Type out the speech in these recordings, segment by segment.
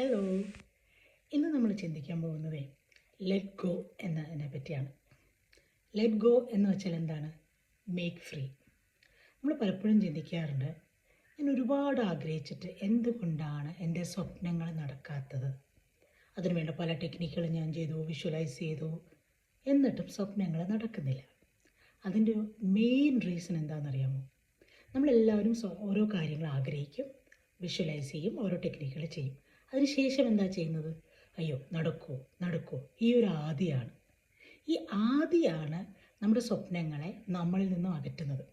Hello ഇന്ന് നമ്മൾ ചിന്തിക്കാൻ പോകുന്നത് ലെറ്റ് ഗോ എന്നതിനെ പറ്റിയാണ്. ലെറ്റ് ഗോ എന്ന് വെച്ചാൽ എന്താണ്? മേക്ക് ഫ്രീ നമ്മൾ പലപ്പോഴും ചിന്തിക്കാറുണ്ട് ഞാൻ ഒരുപാട് ആഗ്രഹിച്ചിട്ട് എന്തുകൊണ്ടാണ് എന്റെ സ്വപ്നങ്ങൾ നടക്കാത്തത്? അതിനുവേണ്ട പല ടെക്നിക്കുകളും ഞാൻ ചെയ്തു വിഷ്വലൈസ് ചെയ്തു. എന്നിട്ടും സ്വപ്നങ്ങൾ നടക്കുന്നില്ല. അതിന്റെ മെയിൻ റീസൺ എന്താണെന്നറിയാമോ? നമ്മളെല്ലാവരും ഓരോ കാര്യങ്ങൾ ആഗ്രഹിക്കും വിഷ്വലൈസ് ചെയ്യും ഓരോ ടെക്നിക്കുകൾ ചെയ്യും. അതിനുശേഷം എന്താ ചെയ്യുന്നത്? അയ്യോ നടക്കോ നടക്കോ. ഈ ഒരു ആദിയാണ്. ഈ ആദിയാണ് നമ്മുടെ സ്വപ്നങ്ങളെ നമ്മളിൽ നിന്നും അകറ്റുന്നത്.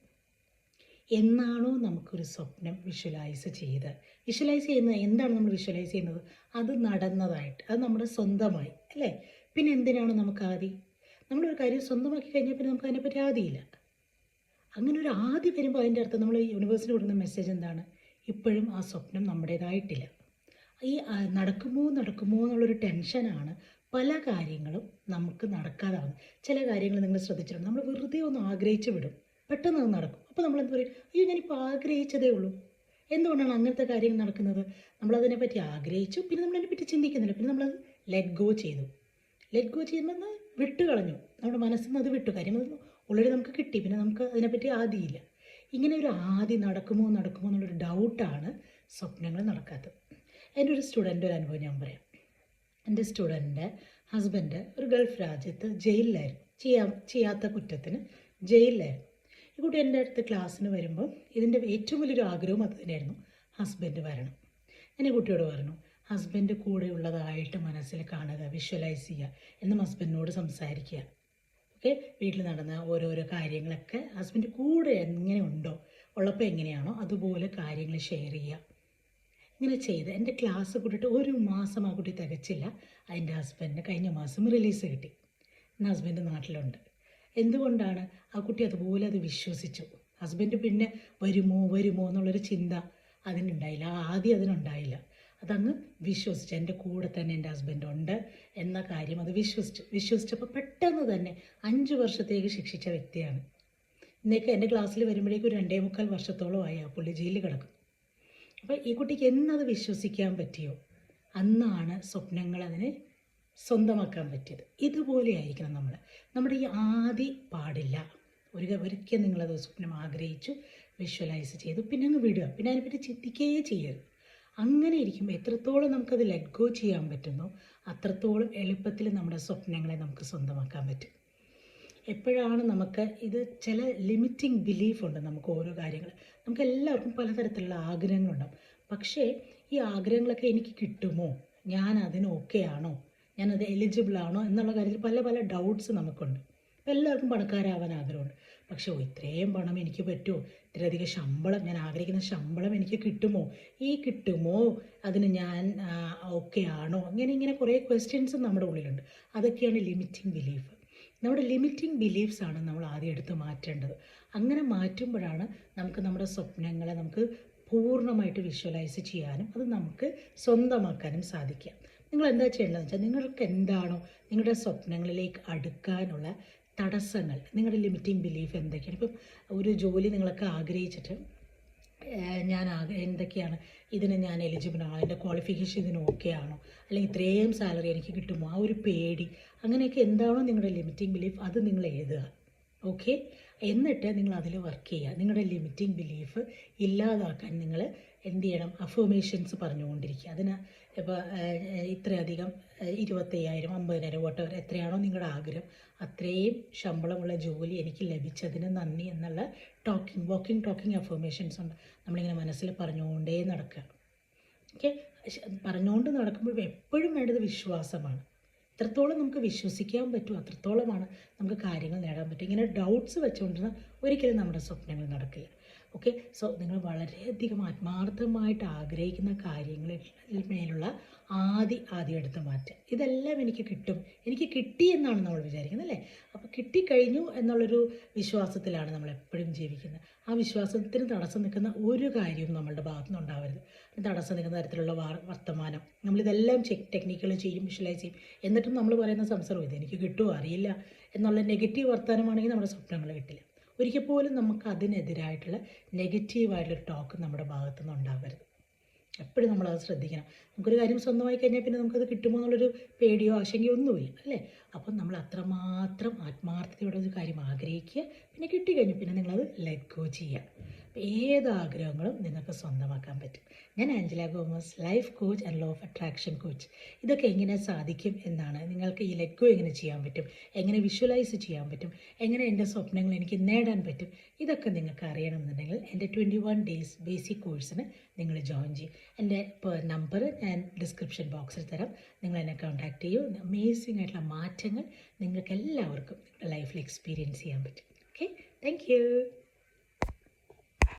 എന്നാണോ നമുക്കൊരു സ്വപ്നം വിഷ്വലൈസ് ചെയ്ത്? വിഷ്വലൈസ് ചെയ്യുന്നത് എന്താണ് നമ്മൾ വിഷ്വലൈസ് ചെയ്യുന്നത്? അത് നടന്നതായിട്ട് അത് നമ്മുടെ സ്വന്തമായി അല്ലേ? പിന്നെ എന്തിനാണ് നമുക്ക് ആദി? നമ്മളൊരു കാര്യം സ്വന്തമാക്കി കഴിഞ്ഞാൽ പിന്നെ നമുക്ക് അതിനെപ്പറ്റി ആദിയില്ല. അങ്ങനെ ഒരു ആദി വരുമ്പോൾ അതിന്റെ അർത്ഥം നമ്മൾ യൂണിവേഴ്സിന് കൊടുക്കുന്ന മെസ്സേജ് എന്താണ്? ഇപ്പോഴും ആ സ്വപ്നം നമ്മുടേതായിട്ടില്ല. ഈ നടക്കുമോ നടക്കുമോ എന്നുള്ളൊരു ടെൻഷനാണ് പല കാര്യങ്ങളും നമുക്ക് നടക്കാതാവുന്നത്. ചില കാര്യങ്ങൾ നിങ്ങൾ ശ്രദ്ധിച്ചിട്ടുണ്ട്. നമ്മൾ വെറുതെ ഒന്ന് ആഗ്രഹിച്ചു വിടും. പെട്ടെന്ന് അത് നടക്കും. അപ്പോൾ നമ്മൾ എന്താ പറയും? അയ്യോ ഞാനിപ്പോൾ ആഗ്രഹിച്ചതേ ഉള്ളൂ. എന്തുകൊണ്ടാണ് അങ്ങനത്തെ കാര്യങ്ങൾ നടക്കുന്നത്? നമ്മളതിനെ പറ്റി ആഗ്രഹിച്ചു. പിന്നെ നമ്മളതിനെ പറ്റി ചിന്തിക്കുന്നില്ല. പിന്നെ നമ്മളത് ലെറ്റ് ഗോ ചെയ്തു. ലെറ്റ് ഗോ ചെയ്യുമ്പോൾ വിട്ടു കളഞ്ഞു നമ്മുടെ മനസ്സിൽ നിന്ന് അത് വിട്ടു. കാര്യം ഓൾറെഡി നമുക്ക് കിട്ടി. പിന്നെ നമുക്ക് അതിനെപ്പറ്റി ആദിയില്ല. ഇങ്ങനെ ഒരു ആദി നടക്കുമോ നടക്കുമോ എന്നുള്ളൊരു ഡൗട്ടാണ് സ്വപ്നങ്ങൾ നടക്കാത്തത്. എന്റെ ഒരു സ്റ്റുഡന്റ് ഒരു അനുഭവം ഞാൻ പറയാം. എന്റെ സ്റ്റുഡന്റിന്റെ ഹസ്ബൻഡ് ഒരു ഗൾഫ് രാജ്യത്ത് ജയിലിലായിരുന്നു. ചെയ്യാ ചെയ്യാത്ത കുറ്റത്തിന് ജയിലിലായിരുന്നു. ഈ കുട്ടി എന്റെ അടുത്ത് ക്ലാസ്സിന് വരുമ്പോൾ ഇതിന്റെ ഏറ്റവും വലിയൊരു ആഗ്രഹം അത് തന്നെയായിരുന്നു. ഹസ്ബൻഡ് വരണം. ഈ കുട്ടിയോട് പറഞ്ഞു ഹസ്ബൻഡ് കൂടെ ഉള്ളതായിട്ട് മനസ്സിൽ കാണുക വിഷ്വലൈസ് ചെയ്യുക എന്നും ഹസ്ബൻഡിനോട് സംസാരിക്കുക. ഓക്കെ വീട്ടിൽ നടന്ന ഓരോരോ കാര്യങ്ങളൊക്കെ ഹസ്ബൻഡ് കൂടെ എങ്ങനെ ഉണ്ടോ ഉള്ളപ്പോൾ എങ്ങനെയാണോ അതുപോലെ കാര്യങ്ങൾ ഷെയർ ചെയ്യുക. ഇങ്ങനെ ചെയ്ത് എന്റെ ക്ലാസ് കൂട്ടിയിട്ട് ഒരു മാസം ആ കുട്ടി തികച്ചില്ല. അതിന്റെ ഹസ്ബൻഡിന് കഴിഞ്ഞ മാസം റിലീസ് കിട്ടി. ഇന്ന് ഹസ്ബൻഡ് നാട്ടിലുണ്ട്. എന്തുകൊണ്ടാണ് ആ കുട്ടി അതുപോലെ അത് വിശ്വസിച്ചു? ഹസ്ബൻഡ് പിന്നെ വരുമോ വരുമോ എന്നുള്ളൊരു ചിന്ത അതിനുണ്ടായില്ല. ആദ്യം അതിനുണ്ടായില്ല. അതങ്ങ് വിശ്വസിച്ചു. എന്റെ കൂടെ തന്നെ എന്റെ ഹസ്ബൻഡ് ഉണ്ട് എന്ന കാര്യം അത് വിശ്വസിച്ചു. വിശ്വസിച്ചപ്പോൾ പെട്ടെന്ന് തന്നെ അഞ്ച് വർഷത്തേക്ക് ശിക്ഷിച്ച വ്യക്തിയാണ്. ഇന്നേക്ക് എന്റെ ക്ലാസ്സിൽ വരുമ്പോഴേക്കും രണ്ടേ മുക്കാൽ വർഷത്തോളമായി ആ പുള്ളി ജയിലിൽ കിടക്കും. അപ്പോൾ ഈ കുട്ടിക്ക് എന്നത് വിശ്വസിക്കാൻ പറ്റിയോ? അന്നാണ് സ്വപ്നങ്ങൾ അതിനെ സ്വന്തമാക്കാൻ പറ്റിയത്. ഇതുപോലെ ആയിരിക്കണം നമ്മൾ. നമ്മുടെ ഈ ആദി പാടില്ല. ഒരു ഒരിക്കൽ നിങ്ങളത് സ്വപ്നം ആഗ്രഹിച്ചു വിഷ്വലൈസ് ചെയ്തു പിന്നെ അങ്ങ് വിടുക. പിന്നെ അതിനെപ്പറ്റി ചിന്തിക്കുകയേ ചെയ്യരുത്. അങ്ങനെ ഇരിക്കുമ്പോൾ എത്രത്തോളം നമുക്കത് ലെറ്റ് ഗോ ചെയ്യാൻ പറ്റുന്നു അത്രത്തോളം എളുപ്പത്തിൽ നമ്മുടെ സ്വപ്നങ്ങളെ നമുക്ക് സ്വന്തമാക്കാൻ പറ്റും. എപ്പോഴാണ് നമുക്ക് ഇത് ചില ലിമിറ്റിംഗ് ബിലീഫ് ഉണ്ട് നമുക്ക് ഓരോ കാര്യങ്ങൾ. നമുക്ക് എല്ലാവർക്കും പലതരത്തിലുള്ള ആഗ്രഹങ്ങളുണ്ടാവും. പക്ഷേ ഈ ആഗ്രഹങ്ങളൊക്കെ എനിക്ക് കിട്ടുമോ? ഞാൻ അതിന് ഓക്കെ ആണോ? ഞാനത് എലിജിബിൾ ആണോ? എന്നുള്ള കാര്യത്തിൽ പല പല ഡൗട്ട്സ് നമുക്കുണ്ട്. എല്ലാവർക്കും പണക്കാരാവാൻ ആഗ്രഹമുണ്ട്. പക്ഷേ ഇത്രയും പണം എനിക്ക് പറ്റുമോ? ഇത്രയധികം ശമ്പളം ഞാൻ ആഗ്രഹിക്കുന്ന ശമ്പളം എനിക്ക് കിട്ടുമോ? ഈ കിട്ടുമോ? അതിന് ഞാൻ ഓക്കെ ആണോ? ഇങ്ങനെ ഇങ്ങനെ കുറേ ക്വസ്റ്റ്യൻസ് നമ്മുടെ ഉള്ളിലുണ്ട്. അതൊക്കെയാണ് ലിമിറ്റിംഗ് ബിലീഫ് നമ്മുടെ ലിമിറ്റിംഗ് ബിലീഫ്സ് ആണ് നമ്മൾ ആദ്യം എടുത്ത് മാറ്റേണ്ടത്. അങ്ങനെ മാറ്റുമ്പോഴാണ് നമുക്ക് നമ്മുടെ സ്വപ്നങ്ങളെ നമുക്ക് പൂർണമായിട്ട് വിഷ്വലൈസ് ചെയ്യാനും അത് നമുക്ക് സ്വന്തമാക്കാനും സാധിക്കുക. നിങ്ങൾ എന്താ ചെയ്യേണ്ടതെന്ന് വെച്ചാൽ നിങ്ങൾക്ക് എന്താണോ നിങ്ങളുടെ സ്വപ്നങ്ങളിലേക്ക് അടുക്കാനുള്ള തടസ്സങ്ങൾ നിങ്ങളുടെ ലിമിറ്റിംഗ് ബിലീഫ് എന്തൊക്കെയാണ്? ഇപ്പം ഒരു ജോലി നിങ്ങളൊക്കെ ആഗ്രഹിച്ചിട്ട് ഞാൻ എന്തൊക്കെയാണ്? ഇതിന് ഞാൻ എലിജിബിൾ ആണോ. എന്റെ ക്വാളിഫിക്കേഷൻ ഇതിന് ഓക്കെ ആണോ? അല്ലെങ്കിൽ ഇത്രയും സാലറി എനിക്ക് കിട്ടുമോ? ആ ഒരു പേടി. അങ്ങനെയൊക്കെ എന്താണോ നിങ്ങളുടെ ലിമിറ്റിംഗ് ബിലീഫ് അത് നിങ്ങൾ എഴുതുക. ഓക്കെ എന്നിട്ട് നിങ്ങൾ അതിൽ വർക്ക് ചെയ്യുക. നിങ്ങളുടെ ലിമിറ്റിംഗ് ബിലീഫ് ഇല്ലാതാക്കാൻ നിങ്ങൾ എന്ത് ചെയ്യണം? അഫോമേഷൻസ് പറഞ്ഞുകൊണ്ടിരിക്കുക. അതിന് ഇപ്പോൾ ഇത്രയധികം ഇരുപത്തയ്യായിരം അമ്പതിനായിരം വോട്ടവർ എത്രയാണോ നിങ്ങളുടെ ആഗ്രഹം അത്രയും ശമ്പളമുള്ള ജോലി എനിക്ക് ലഭിച്ചതിന് നന്ദി എന്നുള്ള ടോക്കിംഗ് വാക്കിംഗ് ടോക്കിംഗ് അഫോമേഷൻസ് ഉണ്ട്. നമ്മളിങ്ങനെ മനസ്സിൽ പറഞ്ഞുകൊണ്ടേ നടക്കുക. ഓക്കെ പറഞ്ഞുകൊണ്ട് നടക്കുമ്പോൾ എപ്പോഴും വേണ്ടത് വിശ്വാസമാണ്. എത്രത്തോളം നമുക്ക് വിശ്വസിക്കാൻ പറ്റുമോ അത്രത്തോളമാണ് നമുക്ക് കാര്യങ്ങൾ നേടാൻ പറ്റും. ഇങ്ങനെ ഡൗട്ട്സ് വെച്ചുകൊണ്ടിരുന്ന ഒരിക്കലും നമ്മുടെ സ്വപ്നങ്ങൾ നടക്കില്ല. ഓക്കെ സോ നിങ്ങൾ വളരെയധികം ആത്മാർത്ഥമായിട്ട് ആഗ്രഹിക്കുന്ന കാര്യങ്ങളിൽ മേലുള്ള ആദി ആദ്യം എടുത്ത് മാറ്റുക ഇതെല്ലാം എനിക്ക് കിട്ടും. എനിക്ക് കിട്ടി എന്നാണ് നമ്മൾ വിചാരിക്കുന്നത് അല്ലേ? അപ്പോൾ കിട്ടിക്കഴിഞ്ഞു എന്നുള്ളൊരു വിശ്വാസത്തിലാണ് നമ്മൾ എപ്പോഴും ജീവിക്കുന്നത്. ആ വിശ്വാസത്തിന് തടസ്സം നിൽക്കുന്ന ഒരു കാര്യവും നമ്മളുടെ ഭാഗത്തുനിന്ന് ഉണ്ടാവരുത്. തടസ്സം നിൽക്കുന്ന തരത്തിലുള്ള വാർ- വർത്തമാനം. നമ്മളിതെല്ലാം ചെക്ക് ടെക്നിക്കുകൾ ചെയ്യും വിഷ്വലൈസ് ചെയ്യും. എന്നിട്ടും നമ്മൾ പറയുന്ന സംസാരം ഇത് എനിക്ക് കിട്ടുമോ അറിയില്ല. എന്നുള്ള നെഗറ്റീവ് വർത്തമാനമാണെങ്കിൽ നമ്മുടെ സ്വപ്നങ്ങൾ കിട്ടില്ല. ഒരിക്കൽ പോലും നമുക്ക് അതിനെതിരായിട്ടുള്ള നെഗറ്റീവായിട്ടുള്ള ടോക്ക് നമ്മുടെ ഭാഗത്തുനിന്ന് ഉണ്ടാവരുത് എപ്പോഴും നമ്മളത് ശ്രദ്ധിക്കണം. നമുക്കൊരു കാര്യം സ്വന്തമായി കഴിഞ്ഞാൽ പിന്നെ നമുക്കത് കിട്ടുമോ എന്നുള്ളൊരു പേടിയോ ആശങ്കയോ ഒന്നുമില്ല അല്ലേ? അപ്പം നമ്മൾ അത്രമാത്രം ആത്മാർത്ഥതയോടെ ഒരു കാര്യം ആഗ്രഹിക്കുക പിന്നെ കിട്ടിക്കഴിഞ്ഞു പിന്നെ നിങ്ങളത് ലെറ്റ് ഗോ ചെയ്യുക ഏത് ആഗ്രഹങ്ങളും നിങ്ങൾക്ക് സ്വന്തമാക്കാൻ പറ്റും. ഞാൻ Angela Gomez life coach and law of attraction coach ഇതൊക്കെ എങ്ങനെ സാധിക്കും എന്നാണ് നിങ്ങൾക്ക് ഈ ലെറ്റ് എങ്ങനെ ചെയ്യാൻ പറ്റും? എങ്ങനെ വിഷ്വലൈസ് ചെയ്യാൻ പറ്റും? എങ്ങനെ എന്റെ സ്വപ്നങ്ങൾ എനിക്ക് നേടാൻ പറ്റും? ഇതൊക്കെ നിങ്ങൾക്ക് അറിയണമെന്നുണ്ടെങ്കിൽ എന്റെ ട്വന്റി വൺ ഡേയ്സ് ബേസിക് കോഴ്സിന് നിങ്ങൾ ജോയിൻ ചെയ്യും. എന്റെ നമ്പർ ഞാൻ ഡിസ്ക്രിപ്ഷൻ ബോക്സിൽ തരാം. നിങ്ങൾ എന്നെ കോൺടാക്ട് ചെയ്യൂ. അമേസിംഗ് ആയിട്ടുള്ള മാറ്റങ്ങൾ നിങ്ങൾക്ക് എല്ലാവർക്കും ലൈഫിൽ എക്സ്പീരിയൻസ് ചെയ്യാൻ പറ്റും. Okay, thank you.